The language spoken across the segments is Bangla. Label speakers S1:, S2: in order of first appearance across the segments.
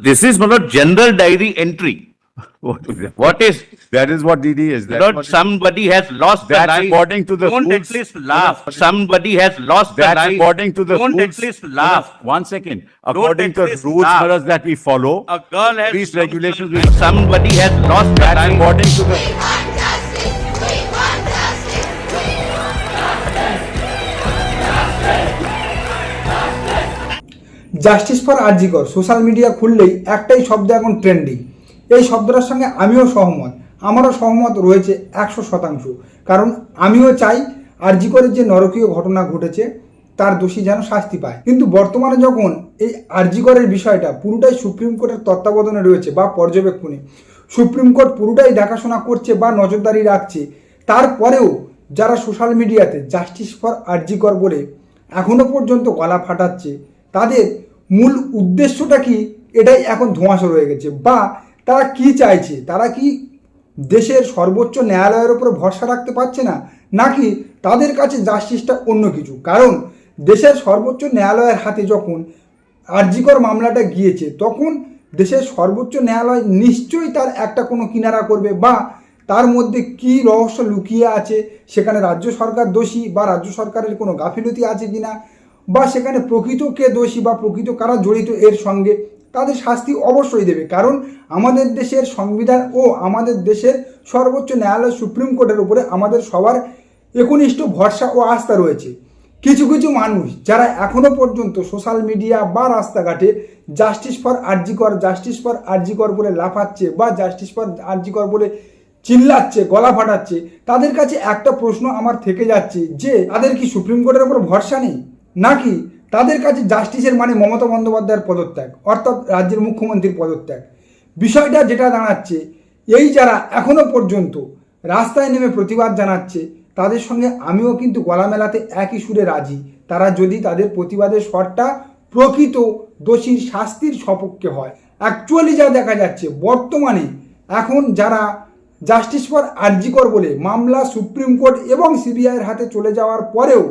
S1: This is not general diary entry.
S2: What is that?
S1: Is,
S2: That what DD is. That's
S1: not
S2: what
S1: somebody has lost the
S2: That's
S1: life.
S2: according to the
S1: Don't at
S2: schools-
S1: least laugh. Somebody has lost the
S2: That's
S1: life.
S2: according to the
S1: Don't at
S2: rules.
S1: least laugh.
S2: One second. According
S1: at
S2: to the
S1: least
S2: rules
S1: laugh.
S2: Maharaj, that we follow,
S1: A girl has.
S2: These regulations will-
S1: Somebody has lost the
S2: that's
S1: life.
S2: according to the,
S3: justice for RG Kar social media খুললেই একটাই শব্দ এখন ট্রেন্ডিং এই শব্দটার সঙ্গে আমিও সহমত। আমারও সহমত রয়েছে একশো শতাংশ। কারণ আমিও চাই আরজিকরের যে নরকীয় ঘটনা ঘটেছে, তার দোষী যেন শাস্তি পায়। কিন্তু বর্তমানে যখন এই আরজিকরের বিষয়টা পুরোটাই সুপ্রিম কোর্টের তত্ত্বাবধানে রয়েছে বা পর্যবেক্ষণে, সুপ্রিম কোর্ট পুরোটাই দেখাশোনা করছে বা নজরদারি রাখছে, তারপরেও যারা সোশ্যাল মিডিয়াতে জাস্টিস ফর আরজিকর বলে এখনও পর্যন্ত গলা ফাটাচ্ছে, তাদের মূল উদ্দেশ্যটা কি? এটাই এখন ধোঁয়াশা রয়ে গেছে। বা তারা কি চাইছে? তারা কি দেশের সর্বোচ্চ ন্যায়ালয়ের উপর ভরসা রাখতে পারছে না? নাকি তাদের কাছে জাস্টিসটা অন্য কিছু? কারণ দেশের সর্বোচ্চ ন্যায়ালয়ের হাতে যখন আরজিকর মামলাটা গিয়েছে, তখন দেশের সর্বোচ্চ ন্যায়ালয় নিশ্চয়ই তার একটা কোনো কিনারা করবে বা তার মধ্যে কি রহস্য লুকিয়ে আছে? সেখানে রাজ্য সরকার দোষী বা রাজ্য সরকারের কোনো গাফিলতি আছে কিনা? বা সেখানে প্রকৃত কে দোষী বা প্রকৃত কারা জড়িত এর সঙ্গে তাদের শাস্তি অবশ্যই দেবে। কারণ আমাদের দেশের সংবিধান ও আমাদের দেশের সর্বোচ্চ ন্যায়ালয় সুপ্রিম কোর্টের উপরে আমাদের সবার একনিষ্ঠ ভরসা ও আস্থা রয়েছে। কিছু কিছু মানুষ যারা এখনও পর্যন্ত সোশ্যাল মিডিয়া বা রাস্তাঘাটে justice for RG Kar, justice for RG Kar বলে লাফাচ্ছে বা জাস্টিস ফর আরজিকর বলে চিল্লাচ্ছে, গলা ফাটাচ্ছে, তাদের কাছে একটা প্রশ্ন আমার থেকে যাচ্ছে যে তাদের কি সুপ্রিম কোর্টের উপর ভরসা নেই? নাকি তাদের কাছে জাস্টিসের মানে মমতা বন্দ্যোপাধ্যায়ের পদত্যাগ, অর্থাৎ রাজ্যের মুখ্যমন্ত্রীর পদত্যাগ? বিষয়টা যেটা দাঁড়াচ্ছে এই যারা এখনও পর্যন্ত রাস্তায় নেমে প্রতিবাদ জানাচ্ছে, তাদের সঙ্গে আমিও কিন্তু গলা মেলাতে একই সুরে রাজি। তারা যদি তাদের প্রতিবাদের স্বরটা প্রকৃত দোষীর শাস্তির সপক্ষে হয়। অ্যাকচুয়ালি যা দেখা যাচ্ছে, বর্তমানে এখন যারা জাস্টিস ফর আরজিকর বলে মামলা সুপ্রিম কোর্ট এবং সিবিআইয়ের হাতে চলে যাওয়ার পরেও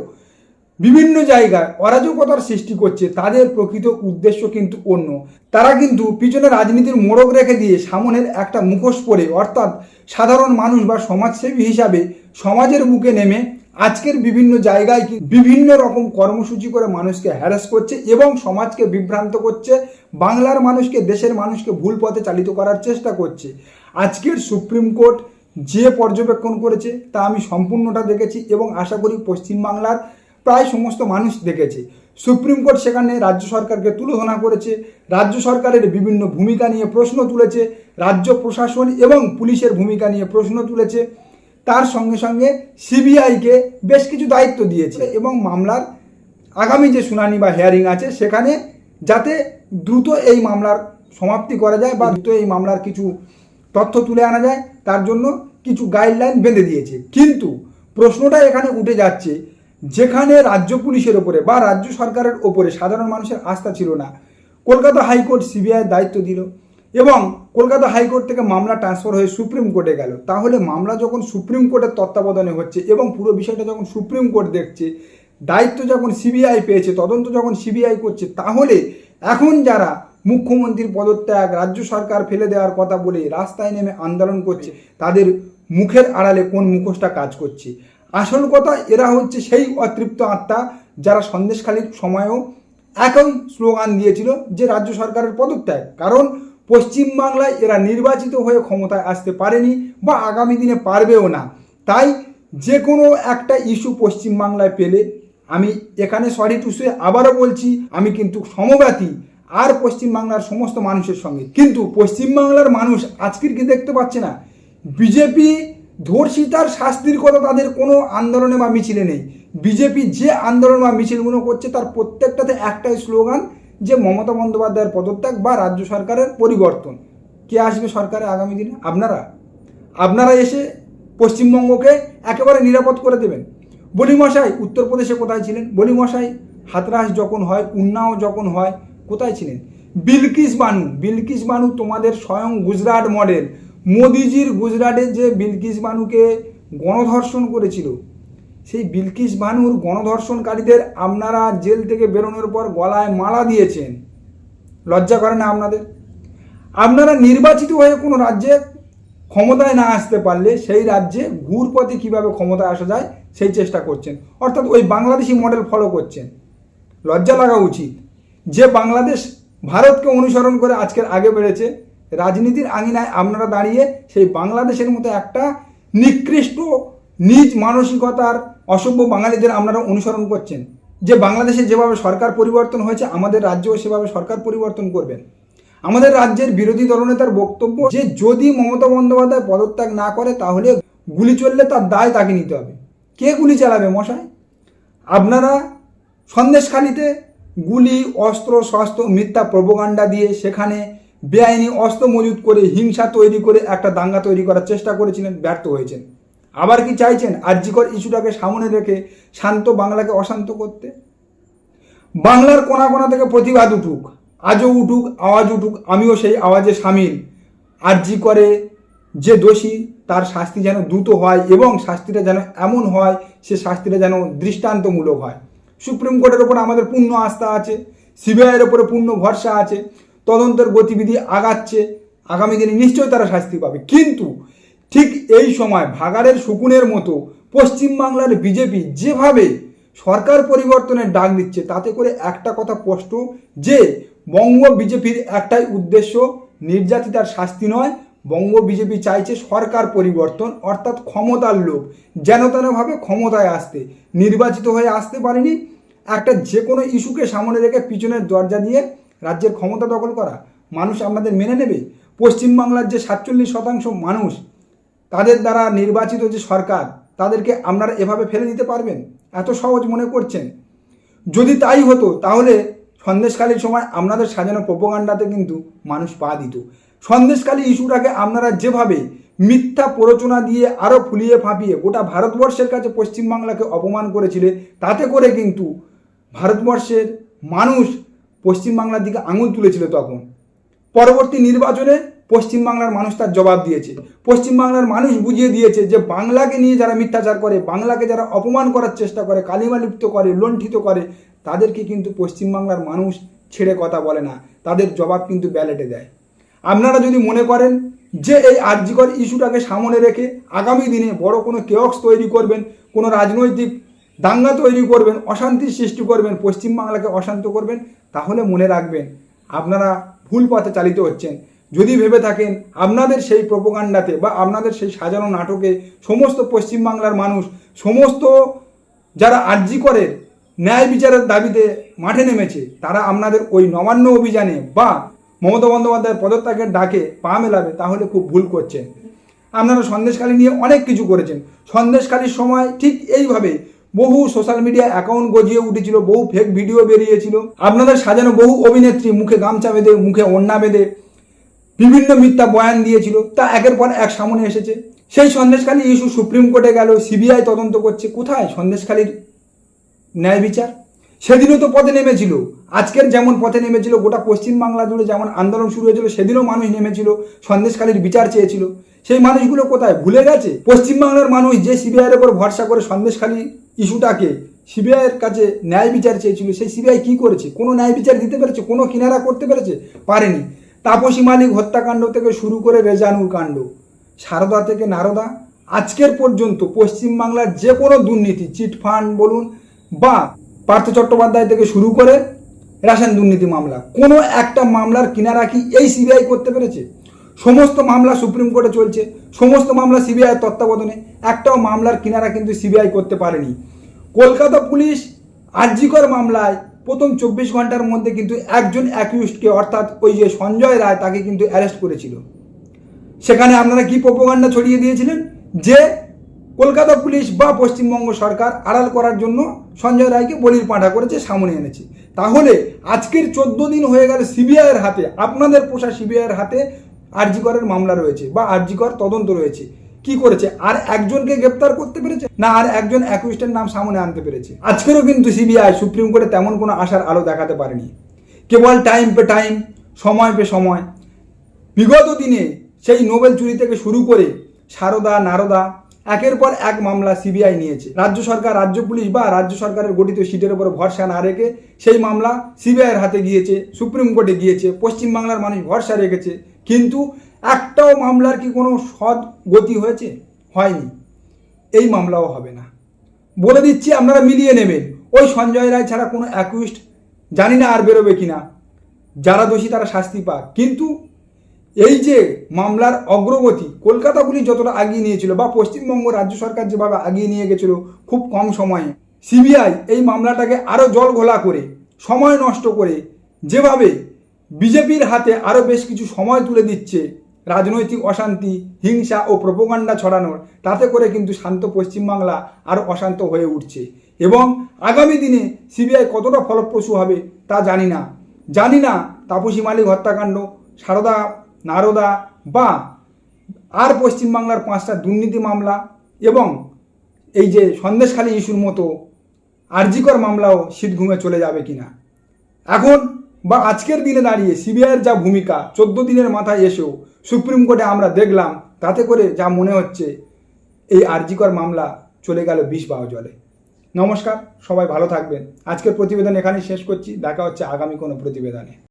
S3: বিভিন্ন জায়গায় অরাজকতার সৃষ্টি করছে, তাদের প্রকৃত উদ্দেশ্য কিন্তু অন্য। তারা কিন্তু পিছনে রাজনীতির মোড়ক রেখে দিয়ে সামনের একটা মুখোশ পরে, অর্থাৎ সাধারণ মানুষ বা সমাজসেবী হিসাবে সমাজের বুকে নেমে আজকের বিভিন্ন জায়গায় বিভিন্ন রকম কর্মসূচি করে মানুষকে হ্যারাস করছে এবং সমাজকে বিভ্রান্ত করছে, বাংলার মানুষকে, দেশের মানুষকে ভুল পথে চালিত করার চেষ্টা করছে। আজকের সুপ্রিম কোর্ট যে পর্যবেক্ষণ করেছে তা আমি সম্পূর্ণটা দেখেছি এবং আশা করি পশ্চিমবাংলার প্রায় সমস্ত মানুষ দেখেছে। সুপ্রিম কোর্ট সেখানে রাজ্য সরকারকে তুলোধনা করেছে। রাজ্য সরকারের বিভিন্ন ভূমিকা নিয়ে প্রশ্ন তুলেছে। রাজ্য প্রশাসন এবং পুলিশের ভূমিকা নিয়ে প্রশ্ন তুলেছে। তার সঙ্গে সঙ্গে সিবিআইকে বেশ কিছু দায়িত্ব দিয়েছে এবং মামলার আগামী যে শুনানি বা হেয়ারিং আছে, সেখানে যাতে দ্রুত এই মামলার সমাপ্তি করা যায় বা দ্রুত এই মামলার কিছু তথ্য তুলে আনা যায়, তার জন্য কিছু গাইডলাইন বেঁধে দিয়েছে। কিন্তু প্রশ্নটা এখানে উঠে যাচ্ছে যেখানে রাজ্য পুলিশের ওপরে বা রাজ্য সরকারের ওপরে সাধারণ মানুষের আস্থা ছিল না, কলকাতা হাইকোর্ট সিবিআইয়ের দায়িত্ব দিল এবং কলকাতা হাইকোর্ট থেকে মামলা ট্রান্সফার হয়ে সুপ্রিম কোর্টে গেল। তাহলে মামলা যখন সুপ্রিম কোর্টের তত্ত্বাবধানে হচ্ছে এবং পুরো বিষয়টা যখন সুপ্রিম কোর্ট দেখছে, দায়িত্ব যখন সিবিআই পেয়েছে, তদন্ত যখন সিবিআই করছে, তাহলে এখন যারা মুখ্যমন্ত্রীর পদত্যাগ, রাজ্য সরকার ফেলে দেওয়ার কথা বলে রাস্তায় নেমে আন্দোলন করছে, তাদের মুখের আড়ালে কোন মুখোশটা কাজ করছে? আসল কথা, এরা হচ্ছে সেই অতৃপ্ত আত্মা যারা সন্দেশখালীর সময়েও একই স্লোগান দিয়েছিল যে রাজ্য সরকারের পদত্যাগ। কারণ পশ্চিমবাংলায় এরা নির্বাচিত হয়ে ক্ষমতায় আসতে পারেনি বা আগামী দিনে পারবেও না। তাই যে কোনো একটা ইস্যু পশ্চিমবাংলায় পেলে, আমি এখানে সরি টু সে আবারও বলছি, আমি কিন্তু সমব্যাথী আর পশ্চিমবাংলার সমস্ত মানুষের সঙ্গে। কিন্তু পশ্চিমবাংলার মানুষ আজকের কি দেখতে পাচ্ছে না? বিজেপি ধর্ষিতার শাস্তির কথা তাদের কোনো আন্দোলনে বা মিছিলে নেই। বিজেপি যে আন্দোলন বা মিছিলগুলো করছে তার প্রত্যেকটাতে একটাই স্লোগান যে মমতা বন্দ্যোপাধ্যায়ের পদত্যাগ বা রাজ্য সরকারের পরিবর্তন। কে আসবে সরকারে আগামী দিনে? আপনারা। আপনারা এসে পশ্চিমবঙ্গকে একেবারে নিরাপদ করে দেবেন। বলি মশাই উত্তরপ্রদেশে কোথায় ছিলেন? বলি মশাই হাতরাস যখন হয়, উন্নাও যখন হয়, কোথায় ছিলেন? বিলকিস বানু। বিলকিস বানু তোমাদের স্বয়ং গুজরাট মডেল মোদিজির গুজরাটে যে বিলকিস বানুকে গণধর্ষণ করেছিল, সেই বিলকিস বানুর গণধর্ষণকারীদের আপনারা জেল থেকে বেরোনোর পর গলায় মালা দিয়েছেন। লজ্জা করে না আপনাদের? আপনারা নির্বাচিত হয়ে কোনো রাজ্যে ক্ষমতায় না আসতে পারলে সেই রাজ্যে ঘুরপথে কীভাবে ক্ষমতায় আসা যায় সেই চেষ্টা করছেন। অর্থাৎ ওই বাংলাদেশি মডেল ফলো করছেন। লজ্জা লাগা উচিত। যে বাংলাদেশ ভারতকে অনুসরণ করে আজকের আগে বেড়েছে রাজনীতির আঙিনায় আপনারা দাঁড়িয়ে সেই বাংলাদেশের মতো একটা নিকৃষ্ট, নিজ মানসিকতার অসভ্য বাঙালিদের আপনারা অনুসরণ করছেন। যে বাংলাদেশে যেভাবে সরকার পরিবর্তন হয়েছে, আমাদের রাজ্যেও সেভাবে সরকার পরিবর্তন করবেন আমাদের রাজ্যের বিরোধী দলনেতার বক্তব্য, যে যদি মমতা বন্দ্যোপাধ্যায় পদত্যাগ না করে, তাহলে গুলি চললে তার দায় তাকে নিতে হবে। কে গুলি চালাবে মশাই? আপনারা সন্দেশখালিতে গুলি, অস্ত্র, শস্ত্র, মিথ্যা প্রবোগান্ডা দিয়ে সেখানে বেআইনি অস্ত্র মজুত করে, হিংসা তৈরি করে একটা দাঙ্গা তৈরি করার চেষ্টা করেছিলেন, ব্যর্থ হয়েছেন। আবার কি চাইছেন আর্যিকর ইস্যুটাকে সামনে রেখে শান্ত বাংলাকে অশান্ত করতে? বাংলার কোনা কোনা থেকে প্রতিবাদ উঠুক, আজও উঠুক, আওয়াজ উঠুক, আমিও সেই আওয়াজে সামিল। আর্জি করে যে দোষী, তার শাস্তি যেন দ্রুত হয় এবং শাস্তিটা যেন এমন হয়, সে শাস্তিটা যেন দৃষ্টান্তমূলক হয়। সুপ্রিম কোর্টের ওপর আমাদের পূর্ণ আস্থা আছে, সিবিআইয়ের ওপরে পূর্ণ ভরসা আছে তদন্তের গতিবিধি আগাচ্ছে, আগামী দিনে নিশ্চয়ই তারা শাস্তি পাবে। কিন্তু ঠিক এই সময় ভাগাড়ের শকুনের মতো পশ্চিমবাংলার বিজেপি যেভাবে সরকার পরিবর্তনের ডাক দিচ্ছে, তাতে করে একটা কথা স্পষ্ট, যে বঙ্গ বিজেপির একটাই উদ্দেশ্য নির্যাতিতার শাস্তি নয়, বঙ্গ বিজেপি চাইছে সরকার পরিবর্তন, অর্থাৎ ক্ষমতার লোক যেন তেনভাবে ক্ষমতায় আসতে, নির্বাচিত হয়ে আসতে পারেনি। একটা যে কোনো ইস্যুকে সামনে রেখে পিছনের দরজা দিয়ে রাজ্যের ক্ষমতা দখল করা, মানুষ আপনাদের মেনে নেবে? পশ্চিমবাংলার যে সাতচল্লিশ শতাংশ মানুষ, তাদের দ্বারা নির্বাচিত যে সরকার, তাদেরকে আপনারা এভাবে ফেলে দিতে পারবেন? এত সহজ মনে করছেন? যদি তাই হতো, তাহলে সন্দেশকালীর সময় আপনাদের সাজানো প্রোপোগান্ডাতে কিন্তু মানুষ পা দিত। সন্দেশকালী ইস্যুটাকে আপনারা যেভাবে মিথ্যা প্ররোচনা দিয়ে আরও ফুলিয়ে ফাঁপিয়ে গোটা ভারতবর্ষের কাছে পশ্চিমবাংলাকে অপমান করেছিলে, তাতে করে কিন্তু ভারতবর্ষের মানুষ পশ্চিমবাংলার দিকে আঙুল তুলেছিল তখন। পরবর্তী নির্বাচনে পশ্চিমবাংলার মানুষ তার জবাব দিয়েছে। পশ্চিমবাংলার মানুষ বুঝিয়ে দিয়েছে যে, বাংলাকে নিয়ে যারা মিথ্যাচার করে, বাংলাকে যারা অপমান করার চেষ্টা করে কালিমালিপ্ত করে, লণ্ঠিত করে, তাদেরকে কিন্তু পশ্চিমবাংলার মানুষ ছেড়ে কথা বলে না। তাদের জবাব কিন্তু ব্যালেটে দেয়। আপনারা যদি মনে করেন যে, এই আর্যিকর ইস্যুটাকে সামনে রেখে আগামী দিনে বড় কোনো কেওক্স তৈরি করবেন, কোনো রাজনৈতিক দাঙ্গা তৈরি করবেন, অশান্তির সৃষ্টি করবেন পশ্চিমবাংলাকে অশান্ত করবেন, তাহলে মনে রাখবেন আপনারা ভুল পথে চালিত হচ্ছেন। যদি ভেবে থাকেন আপনাদের সেই প্রোপোগান্ডাতে বা আপনাদের সেই সাজানো নাটকে সমস্ত পশ্চিমবাংলার মানুষ, সমস্ত যারা আর্জি করে ন্যায় বিচারের দাবিতে মাঠে নেমেছে, তারা আপনাদের ওই নবান্ন অভিযানে বা মমতা বন্দ্যোপাধ্যায়ের পদত্যাগের ডাকে পা মেলাবে, তাহলে খুব ভুল করছেন। আপনারা সন্দেশকালী নিয়ে অনেক কিছু করেছেন। সন্দেশকালীর সময় ঠিক এইভাবে বহু সোশ্যাল মিডিয়া অ্যাকাউন্ট গজিয়ে উঠেছিল, বহু ফেক ভিডিও বেরিয়েছিল। আপনাদের সাজানো বহু অভিনেত্রী মুখে গামছা বেঁধে, মুখে ওড়না বেঁধে বিভিন্ন মিথ্যা বয়ান দিয়েছিল। তা একের পর এক সামনে এসেছে। সেই সন্দেশখালী ইস্যু সুপ্রিম কোর্টে গেল সিবিআই তদন্ত করছে। কোথায় সন্দেশখালীর ন্যায় বিচার? সেদিনও তো পথে নেমেছিল। আজকের যেমন পথে নেমেছিল, গোটা পশ্চিমবাংলা জুড়ে যেমন আন্দোলন শুরু হয়েছিল, সেদিনও মানুষ নেমেছিল, সন্দেশখালীর বিচার চেয়েছিল। সেই মানুষগুলো কোথায়? ভুলে গেছে? পশ্চিমবাংলার মানুষ যে সিবিআইয়ের ওপর ভরসা করে সন্দেশখালী ইস্যুটাকে সিবিআইয়ের কাছে ন্যায় বিচার চেয়েছিল। সেই সিবিআই কি করেছে? কোনো ন্যায় বিচার দিতে পেরেছে? কোনো কিনারা করতে পেরেছে? পারেনি। তাপসী মালিক হত্যাকাণ্ড থেকে শুরু করে রেজানুর কাণ্ড, সারদা থেকে নারদা, আজকের পর্যন্ত পশ্চিমবাংলার যে কোনো দুর্নীতি, চিট ফান্ড বলুন বা পার্থ চট্টোপাধ্যায় থেকে শুরু করে রেশন দুর্নীতি মামলা, কোনো একটা মামলার কিনারা কি এই সিবিআই করতে পেরেছে? সমস্ত মামলা সুপ্রিম কোর্টে চলছে, সমস্ত মামলা সিবিআই তত্ত্বাবধানে, একটাও মামলার কিনারা কিন্তু সিবিআই করতে পারেনি। কলকাতা পুলিশ আর্জিকর মামলায় প্রথম চব্বিশ ঘণ্টার মধ্যে কিন্তু একজন অ্যাকিউজকে অর্থাৎ ওই যে সঞ্জয় রায়, তাকে কিন্তু অ্যারেস্ট করেছিল। সেখানে আপনারা কি প্রোপোগান্ডা ছড়িয়ে দিয়েছিলেন? যে কলকাতা পুলিশ বা পশ্চিমবঙ্গ সরকার আড়াল করার জন্য সঞ্জয় রায়কে বলির পাঠা করেছে, সামনে এনেছে। তাহলে আজকের চোদ্দ দিন হয়ে গেল সিবিআইয়ের হাতে, আপনাদের পোষা সিবিআইয়ের হাতে আরজিকরের মামলা রয়েছে বা আরজিকর তদন্ত রয়েছে। কি করেছে? আর একজনকে গ্রেপ্তার করতে পেরেছে না আর একজন অ্যাকুইস্টের নাম সামনে আনতে পেরেছে? আজকেরও কিন্তু সিবিআই, সুপ্রিম কোর্টে তেমন কোনো আশার আলো দেখাতে পারেনি। কেবল টাইম পে টাইম সময় পে সময়। বিগত দিনে সেই নোবেল চুরি থেকে শুরু করে সারদা, নারদা, একের পর এক মামলা সিবিআই নিয়েছে। রাজ্য সরকার, রাজ্য পুলিশ বা রাজ্য সরকারের গঠিত সিটের উপর ভরসা না রেখে সেই মামলা সিবিআইয়ের হাতে গিয়েছে, সুপ্রিম কোর্টে গিয়েছে, পশ্চিমবাংলার মানুষ ভরসা রেখেছে কিন্তু একটাও মামলার কি কোনো সৎ গতি হয়েছে? হয়নি। এই মামলাও হবে না। বলে দিচ্ছি, আপনারা মিলিয়ে নেবেন। ওই সঞ্জয় রায় ছাড়া কোনো অ্যাকুইস্ট জানি না আর বেরোবে কি না যারা দোষী তারা শাস্তি পাক। কিন্তু এই যে মামলার অগ্রগতি, কলকাতা পুলিশ যতটা আগিয়ে নিয়েছিল বা পশ্চিমবঙ্গ রাজ্য সরকার যেভাবে আগিয়ে নিয়ে গেছিল খুব কম সময়ে, সিবিআই এই মামলাটাকে আরও জল ঘোলা করে, সময় নষ্ট করে যেভাবে বিজেপির হাতে আরও বেশ কিছু সময় তুলে দিচ্ছে। রাজনৈতিক অশান্তি, হিংসা ও প্রোপোগান্ডা ছড়ানোর, তাতে করে কিন্তু শান্ত পশ্চিমবাংলা আরও অশান্ত হয়ে উঠছে। এবং আগামী দিনে সিবিআই কতটা ফলপ্রসূ হবে তা জানি না। জানি না তাপসী মালিক হত্যাকাণ্ড, সারদা, নারদা বা আর পশ্চিমবাংলার পাঁচটা দুর্নীতি মামলা এবং এই যে সন্দেশখালী ইস্যুর মতো আরজিকর মামলাও শীত ঘুমে চলে যাবে কিনা। এখন বা আজকের দিনে দাঁড়িয়ে সিবিআইয়ের যা ভূমিকা, চোদ্দ দিনের মাথায় এসেও সুপ্রিম কোর্টে আমরা দেখলাম, তাতে করে যা মনে হচ্ছে, এই আরজিকর মামলা চলে গেল বিষ বাও জলে। নমস্কার, সবাই ভালো থাকবেন। আজকের প্রতিবেদন এখানেই শেষ করছি। দেখা হচ্ছে আগামী কোনো প্রতিবেদনে।